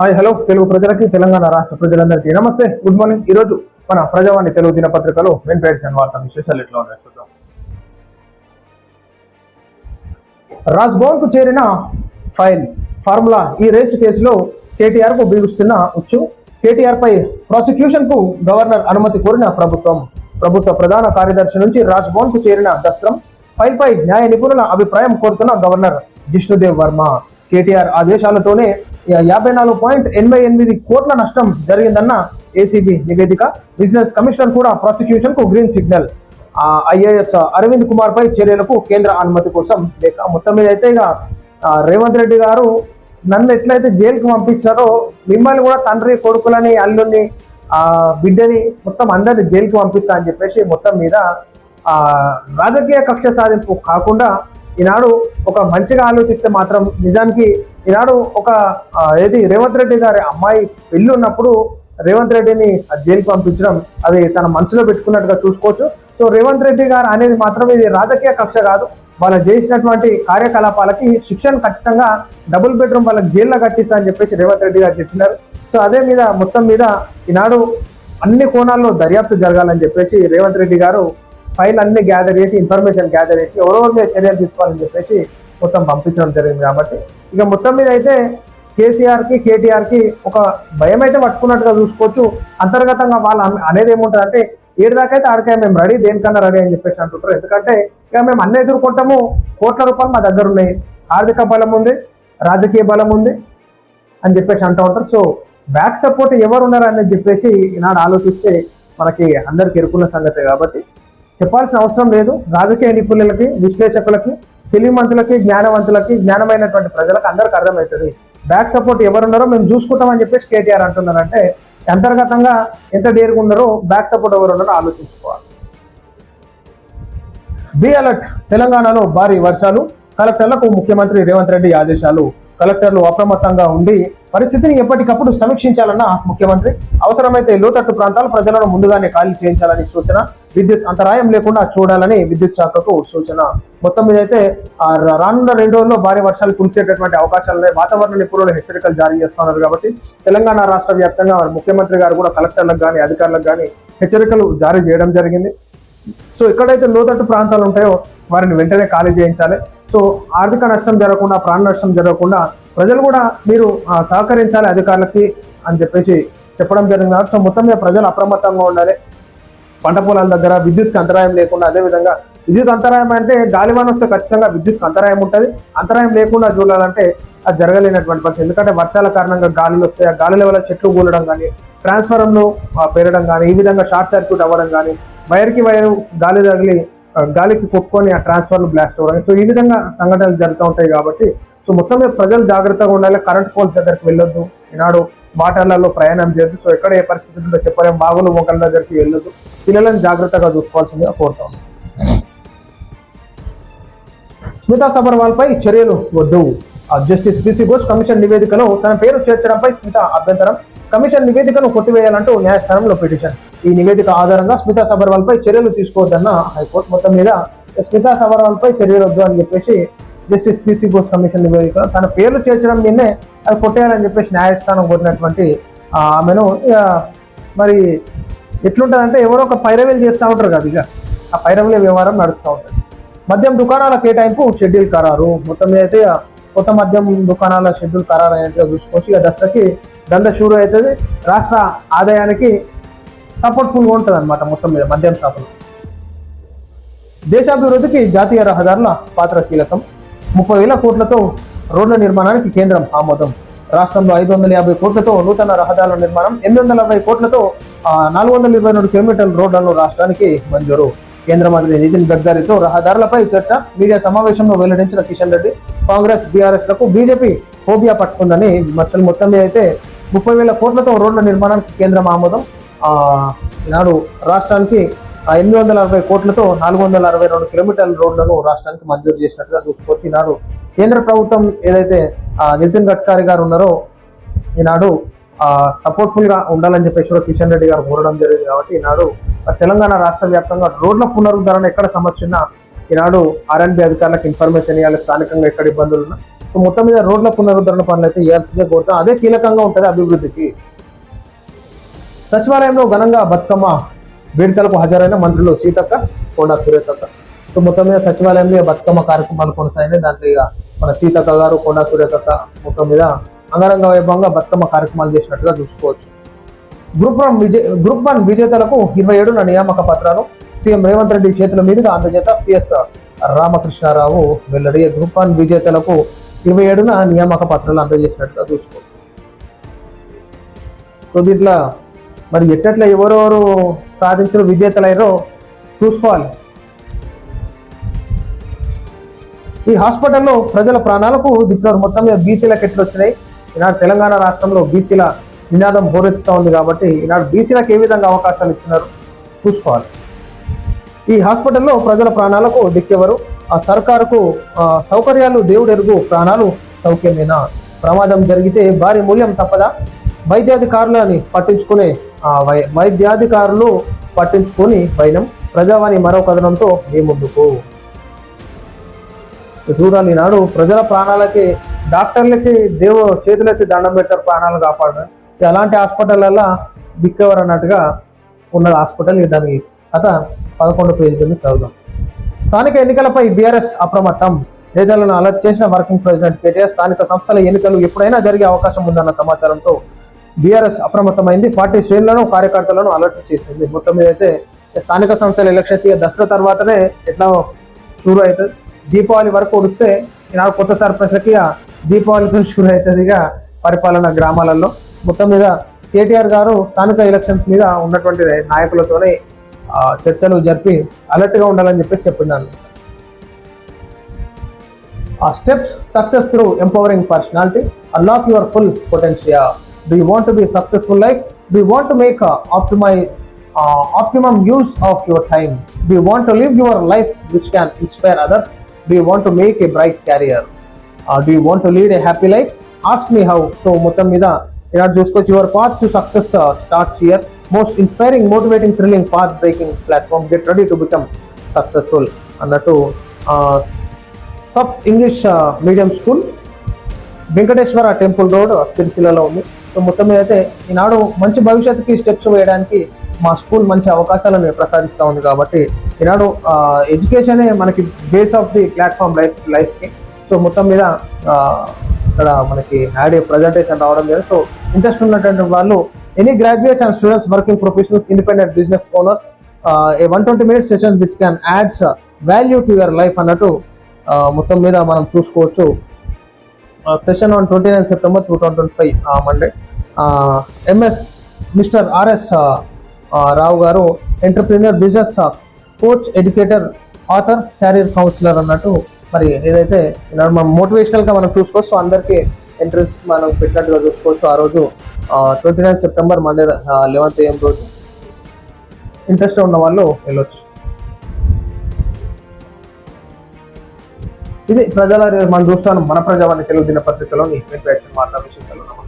Hi hello. Telugu ప్రజలకి తెలంగాణ రాష్ట్ర ప్రజలందరికీ నమస్తే. Good morning. ఈ రోజు మన ప్రజావాణి తెలుగు దినపత్రికలో మెయిన్ వార్త విశేషాలు ఎట్లా ఉన్నాయి చూద్దాం. రాజ్భవన్కు చేరిన ఫైల్ ఫార్ములా ఈ రేసు కేసులో కేటీఆర్కు బీగుస్తున్న ఉచ్చు. కేటీఆర్ పై ప్రాసిక్యూషన్కు గవర్నర్ అనుమతి కోరిన ప్రభుత్వం. ప్రభుత్వ ప్రధాన కార్యదర్శి నుంచి రాజ్భవన్కు చేరిన దస్త్రం. ఫైల్ పై న్యాయ నిపుణుల అభిప్రాయం కోరుతున్న గవర్నర్ జిష్ణుదేవ్ వర్మ. కేటీఆర్ ఆదేశాలతోనే యాభై నాలుగు పాయింట్ ఎనభై ఎనిమిది కోట్ల నష్టం జరిగిందన్న ఏసీబీ నివేదిక. బిజినెస్ కమిషనర్ కూడా ప్రాసిక్యూషన్కు green signal IAS Arvind Kumar పై చర్యలకు కేంద్ర అనుమతి కోసం లేక మొత్తం మీద అయితే ఇక రేవంత్ రెడ్డి గారు నన్ను ఎట్లయితే జైలుకి పంపించారో మిమ్మల్ని కూడా తండ్రి కొడుకులని అల్లుని ఆ బిడ్డని మొత్తం అందరిని జైలుకి పంపిస్తా అని చెప్పేసి మొత్తం మీద ఆ రాజకీయ కక్ష సాధింపు కాకుండా ఈనాడు ఒక మంచిగా ఆలోచిస్తే మాత్రం నిజానికి ఈనాడు ఒక ఏది రేవంత్ రెడ్డి గారి అమ్మాయి పెళ్ళి ఉన్నప్పుడు రేవంత్ రెడ్డిని ఆ జైలుకి పంపించడం అది తన మనసులో పెట్టుకున్నట్టుగా చూసుకోవచ్చు. సో రేవంత్ రెడ్డి గారు అనేది మాత్రం ఇది రాజకీయ కక్ష కాదు. వాళ్ళు చేసినటువంటి కార్యకలాపాలకి శిక్షణ ఖచ్చితంగా డబుల్ బెడ్రూమ్ వాళ్ళకి జైల్లో కట్టిస్తా అని చెప్పేసి రేవంత్ రెడ్డి గారు చెప్పినారు. సో అదే మీద మొత్తం మీద ఈనాడు అన్ని కోణాల్లో దర్యాప్తు జరగాలని చెప్పేసి రేవంత్ రెడ్డి గారు ఫైల్ అన్ని గ్యాదర్ చేసి ఇన్ఫర్మేషన్ గ్యాదర్ చేసి ఎవరెవరి మీద చర్యలు తీసుకోవాలని చెప్పేసి మొత్తం పంపించడం జరిగింది కాబట్టి ఇక మొత్తం మీద అయితే కేసీఆర్కి కేటీఆర్కి ఒక భయం అయితే పట్టుకున్నట్టుగా చూసుకోవచ్చు. అంతర్గతంగా వాళ్ళు అనేది ఏముంటుంది అంటే ఏడు దాకా అయితే ఆడికే మేము రెడీ దేనికన్నా రెడీ అని చెప్పేసి అంటుంటారు. ఎందుకంటే ఇక మేము అన్ని ఎదుర్కొంటాము. కోట్ల రూపాయలు మా దగ్గర ఉన్నాయి. ఆర్థిక బలం ఉంది రాజకీయ బలం ఉంది అని చెప్పేసి అంటూ ఉంటారు. సో బ్యాక్ సపోర్ట్ ఎవరు ఉన్నారు చెప్పేసి ఈనాడు ఆలోచిస్తే మనకి అందరికి ఎరుకున్న సంగతే కాబట్టి చెప్పాల్సిన అవసరం లేదు. రాజకీయ నిపుణులకి విశ్లేషకులకి తెలివిమంతులకి జ్ఞానవంతులకి జ్ఞానమైనటువంటి ప్రజలకు అందరికి అర్థమవుతుంది. బ్యాక్ సపోర్ట్ ఎవరున్నారో మేము చూసుకుంటామని చెప్పేసి కేటీఆర్ అంటున్నారంటే అంతర్గతంగా ఎంత దేరుగా ఉన్నారో బ్యాక్ సపోర్ట్ ఎవరున్నారో ఆలోచించుకోవాలి. బి అలర్ట్ తెలంగాణలో భారీ వర్షాలు కలెక్టర్లకు ముఖ్యమంత్రి రేవంత్ రెడ్డి ఆదేశాలు. కలెక్టర్లు అప్రమత్తంగా ఉండి పరిస్థితిని ఎప్పటికప్పుడు సమీక్షించాలన్న ముఖ్యమంత్రి. అవసరమైతే లోతట్టు ప్రాంతాల ప్రజలను ముందుగానే ఖాళీ చేయించాలని సూచన. విద్యుత్ అంతరాయం లేకుండా చూడాలని విద్యుత్ శాఖకు సూచన. మొత్తం మీద అయితే రా- రానున్న రెండు రోజుల్లో భారీ వర్షాలు కురిసేటటువంటి అవకాశాలు వాతావరణ నిపుణులు హెచ్చరికలు జారీ చేస్తున్నారు కాబట్టి తెలంగాణ రాష్ట్ర వ్యాప్తంగా ముఖ్యమంత్రి గారు కూడా కలెక్టర్లకు కానీ అధికారులకు కానీ హెచ్చరికలు జారీ చేయడం జరిగింది. సో ఎక్కడైతే లోతట్టు ప్రాంతాలు ఉంటాయో వారిని వెంటనే ఖాళీ చేయించాలి. సో ఆర్థిక నష్టం జరగకుండా ప్రాణ నష్టం జరగకుండా ప్రజలు కూడా మీరు సహకరించాలి అధికారులకి అని చెప్పేసి చెప్పడం జరిగింది. సో మొత్తం మీద ప్రజలు అప్రమత్తంగా ఉండాలి. పంట పొలాల దగ్గర విద్యుత్ అంతరాయం లేకుండా అదే విధంగా విద్యుత్ అంతరాయం అంటే గాలివాన వస్తే ఖచ్చితంగా విద్యుత్ అంతరాయం ఉంటుంది. అంతరాయం లేకుండా చూడాలంటే అది జరగలేనటువంటి పరిస్థితి. ఎందుకంటే వర్షాల కారణంగా గాలులు వస్తాయి ఆ గాలుల వల్ల చెట్లు కూలడం కానీ ట్రాన్స్ఫారంలో పెరగడం కానీ ఈ విధంగా షార్ట్ సర్క్యూట్ అవ్వడం కానీ వైర్కి వైర్ గాలి తగిలి గాలికి కొట్టుకొని ఆ ట్రాన్స్ఫర్లు బ్లాస్ట్ అవ్వడం. సో ఈ విధంగా సంఘటనలు జరుగుతూ ఉంటాయి కాబట్టి సో మొత్తం ప్రజలు జాగ్రత్తగా ఉండాలి. కరెంట్ పోల్స్ దగ్గరికి వెళ్ళొద్దు. ఈనాడు వాటర్లలో ప్రయాణం చేసి సో ఎక్కడ ఏ పరిస్థితి ఉందో చెప్పలేం. బాగులు మొక్కల దగ్గరికి వెళ్ళదు పిల్లలను జాగ్రత్తగా చూసుకోవాల్సిందిగా కోరుతాం స్మితా సబర్వాల్పై చర్యలు వద్దు. ఆ జస్టిస్ బీసీ ఘోష్ కమిషన్ నివేదికలో తన పేరు చేర్చడంపై స్మిత అభ్యంతరం. కమిషన్ నివేదికను కొట్టివేయాలంటూ న్యాయస్థానంలో పిటిషన్. ఈ నివేదిక ఆధారంగా స్మితా సబర్వాల్పై చర్యలు తీసుకోవద్దన్న హైకోర్టు మొత్తం మీద స్మితా సబర్వాల్పై చర్యలు వద్దు అని చెప్పేసి జస్టిస్ పీసీ ఘోష్ కమిషన్ నివేదిక తన పేర్లు చేర్చడం నిన్నే అది కొట్టేయాలని చెప్పేసి న్యాయస్థానం కోరినటువంటి ఆమెను ఇక మరి ఎట్లుంటుందంటే ఎవరో ఒక పైరవీలు చేస్తూ ఉంటారు కదా ఇక. ఆ పైరవీల వ్యవహారం నడుస్తూ ఉంటుంది. మద్యం దుకాణాల కేటాయింపు షెడ్యూల్ ఖరారు. మొత్తం మీద అయితే కొత్త మద్యం దుకాణాల షెడ్యూల్ ఖరారు అనేది చూసుకోవచ్చు. ఇక దసరాకి దంద షూరు అవుతుంది. రాష్ట్ర ఆదాయానికి సపోర్ట్ఫుల్గా ఉంటుంది అనమాట మొత్తం మీద మద్యం షాపులు. దేశాభివృద్ధికి జాతీయ రహదారుల పాత్ర కీలకం. ముప్పై వేల కోట్లతో రోడ్ల నిర్మాణానికి కేంద్రం ఆమోదం. రాష్ట్రంలో ఐదు వందల యాభై కోట్లతో నూతన రహదారుల నిర్మాణం ఎనిమిది వందల అరవై కోట్లతో నాలుగు వందల ఇరవై రెండు కిలోమీటర్ల రోడ్లను రాష్ట్రానికి మంజూరు. కేంద్ర మంత్రి నితిన్ గడ్కరీతో రహదారులపై చర్చ మీడియా సమావేశంలో వెల్లడించిన కిషన్ రెడ్డి కాంగ్రెస్ బీఆర్ఎస్లకు బీజేపీ ఫోబియా పట్టుకుందని విమర్శలు మొత్తం మీద అయితే ముప్పై వేల కోట్లతో రోడ్ల నిర్మాణానికి కేంద్రం ఆమోదం. ఈనాడు రాష్ట్రానికి ఎనిమిది వందల అరవై కోట్లతో నాలుగు వందల అరవై రెండు కిలోమీటర్ల రోడ్లను రాష్ట్రానికి మంజూరు చేసినట్టుగా చూసుకోవచ్చు. ఈనాడు కేంద్ర ప్రభుత్వం ఏదైతే ఆ, నితిన్ గడ్కరీ గారు ఉన్నారో ఈనాడు సపోర్ట్ఫుల్గా ఉండాలని చెప్పేసి కూడా కిషన్ రెడ్డి గారు కోరడం జరిగింది కాబట్టి ఈనాడు తెలంగాణ రాష్ట్ర వ్యాప్తంగా రోడ్ల పునరుద్ధరణ ఎక్కడ సమస్య ఉన్నా ఈనాడు ఆర్ఎన్బి అధికారులకు ఇన్ఫర్మేషన్ ఇవ్వాలి స్థానికంగా ఎక్కడ ఇబ్బందులు ఉన్నా. సో మొత్తం మీద రోడ్ల పునరుద్ధరణ పనులు అయితే ఇవ్వాల్సిందే కోరుతాం. అదే కీలకంగా ఉంటుంది అభివృద్ధికి. సచివాలయంలో ఘనంగా బతుకమ్మ వేడుకలకు హాజరైన మంత్రులు సీతక్క కొండా సురేతక్క. సో మొత్తం మీద సచివాలయంలో బతుకమ్మ కార్యక్రమాలు కొనసాగినాయి దాంట్లో ఇక మన సీతక్క గారు కొండా సూర్యకక్క మొత్తం మీద అంగరంగ వైభవంగా బతుకమ్మ కార్యక్రమాలు చేసినట్టుగా చూసుకోవచ్చు. గ్రూప్ వన్ విజే గ్రూప్ వన్ విజేతలకు ఇరవై ఏడున నియామక పత్రాలు సీఎం రేవంత్ రెడ్డి చేతుల మీదుగా అందజేత సిఎస్ రామకృష్ణారావు వెల్లడి. గ్రూప్ వన్ విజేతలకు ఇరవై ఏడున నియామక పత్రాలు అందజేసినట్టుగా చూసుకోవచ్చు. సో దీంట్లో మరి ఎట్టట్లా ఎవరెవరు సాధించిన విజేతలైనో చూసుకోవాలి. ఈ హాస్పిటల్లో ప్రజల ప్రాణాలకు దిక్కుతారు మొత్తం మీద బీసీల ఎట్లు వచ్చినాయి. ఈనాడు తెలంగాణ రాష్ట్రంలో బీసీల నినాదం హోరెత్తుతా ఉంది కాబట్టి ఈనాడు బీసీలకు ఏ విధంగా అవకాశాలు ఇచ్చినారు చూసుకోవాలి. ఈ హాస్పిటల్లో ప్రజల ప్రాణాలకు దిక్కెవరు? ఆ సర్కారుకు సౌకర్యాలు దేవుడెరుగు ప్రాణాలు సౌఖ్యమేనా? ప్రమాదం జరిగితే భారీ మూల్యం తప్పదా? వైద్యాధికారులని పట్టించుకునే ఆ, వై- వైద్యాధికారులు పట్టించుకొని వైనం ప్రజావాణి మరో కథనంతో మీ ముందుకు. చూడండి నాడు ప్రజల ప్రాణాలకి డాక్టర్లకి దేవు చేతులెత్తి దండం పెట్టారు ప్రాణాలు కాపాడు అలాంటి హాస్పిటల్లలో దిక్కెవరు అన్నట్టుగా ఉన్న హాస్పిటల్ దానికి అత కథ పదకొండు పేజీలు చదువుదాం. స్థానిక ఎన్నికలపై బీఆర్ఎస్ అప్రమత్తం. నేతలను అలర్ట్ చేసిన వర్కింగ్ ప్రెసిడెంట్ కేటీఆర్ స్థానిక సంస్థల ఎన్నికలు ఎప్పుడైనా జరిగే అవకాశం ఉందన్న సమాచారంతో బీఆర్ఎస్ అప్రమత్తమైంది. పార్టీ శ్రేణులను కార్యకర్తలను అలర్ట్ చేసింది. మొత్తం మీద అయితే స్థానిక సంస్థల ఎలక్షన్స్ ఇక దసరా తర్వాతనే ఎట్లా షూరు అవుతుంది దీపావళి వరకు ఉడిస్తే ఈనాడు కొత్త సర్పంచ్లకి ఇక దీపావళితో షూరు అవుతుంది ఇక పరిపాలన గ్రామాలలో. మొత్తం మీద కేటీఆర్ గారు స్థానిక ఎలక్షన్స్ మీద ఉన్నటువంటి నాయకులతోనే చర్చలు జరిపి అలర్ట్గా ఉండాలని చెప్పేసి చెప్పినాను ఆ steps success through empowering personality unlock your full potential do you want be successful life do you want make optimize optimum use of your time do want live your life which can inspire others do you want make a bright career do you want lead a happy life ask me how so మొత్తం మీద ఇలా చూసుకోవచ్చు. Your path to success starts here most inspiring motivating thrilling path breaking platform get ready to become successful అన్నట్టు subs English medium school Venkateshwara temple road సిరిసిల్లలో ఉంది. So మొత్తం మీద అయితే ఈనాడు మంచి భవిష్యత్తుకి స్టెప్స్ వేయడానికి మా స్కూల్ మంచి అవకాశాలను ప్రసాదిస్తూ ఉంది కాబట్టి ఈనాడు ఎడ్యుకేషనే మనకి base of the platform life లైఫ్కి సో మొత్తం మీద ఇక్కడ మనకి యాడ్ ప్రజెంటేషన్ రావడం లేదు. సో ఇంట్రెస్ట్ ఉన్నటువంటి వాళ్ళు any graduates and students working professionals independent business owners a one twenty minutes session which can adds value to your life అన్నట్టు మొత్తం మీద మనం చూసుకోవచ్చు. Session on twenty nine September two thousand twenty five Monday MS mister RS Rao garu entrepreneur business coach educator author career counsellor అన్నట్టు మరి ఏదైతే మనం మోటివేషనల్గా మనం చూసుకోవచ్చు. అందరికీ ఎంట్రన్స్ మనం పెట్టినట్టుగా చూసుకోవచ్చు. ఆ రోజు twenty nine September Monday eleventh AM రోజు. ఇంట్రెస్ట్ ఉన్న వాళ్ళు వెళ్ళొచ్చు. ఇది ప్రజల మనం చూస్తాను మన ప్రజావాణి తెలుగు దినపత్రికలోని ఇన్ఫర్మేషన్ వార్తా విషయంలో